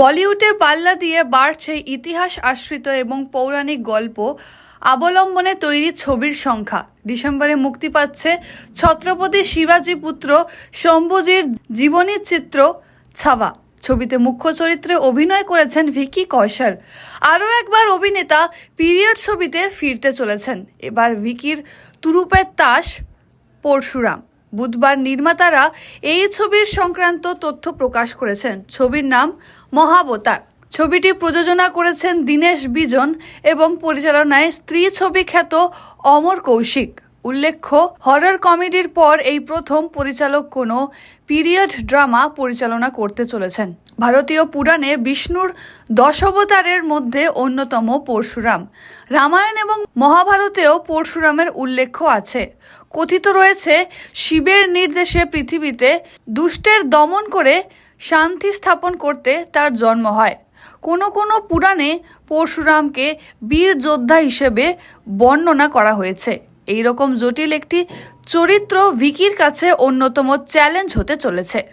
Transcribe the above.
বলিউডে পাল্লা দিয়ে বাড়ছে ইতিহাস আশ্রিত এবং পৌরাণিক গল্প অবলম্বনে তৈরি ছবির সংখ্যা। ডিসেম্বরে মুক্তি পাচ্ছে ছত্রপতি শিবাজী পুত্র শম্ভুজির জীবনী চিত্র ছাওয়া। ছবিতে মুখ্য চরিত্রে অভিনয় করেছেন ভিকি কৌশল। আরও একবার অভিনেতা পিরিয়ড ছবিতে ফিরতে চলেছেন। এবার ভিকির তুরুপের তাস পরশুরাম। বুধবার নির্মাতারা এই ছবির সংক্রান্ত তথ্য প্রকাশ করেছেন। ছবির নাম মহাবতার। ছবিটি প্রযোজনা করেছেন দীনেশ বিজন এবং পরিচালনায় স্ত্রী ছবি খ্যাত অমর কৌশিক। উল্লেখ্য, হরর কমেডির পর এই প্রথম পরিচালক কোনো পিরিয়ড ড্রামা পরিচালনা করতে চলেছেন। ভারতীয় পুরাণে বিষ্ণুর দশবতারের মধ্যে অন্যতম পরশুরাম। রামায়ণ এবং মহাভারতেও পরশুরামের উল্লেখ আছে। কথিত রয়েছে, শিবের নির্দেশে পৃথিবীতে দুষ্টের দমন করে শান্তি স্থাপন করতে তার জন্ম হয়। কোনো কোনো পুরাণে পরশুরামকে বীর যোদ্ধা হিসেবে বর্ণনা করা হয়েছে। এই রকম জটিল একটি চরিত্র ভিকির কাছে অন্যতম চ্যালেঞ্জ হতে চলেছে।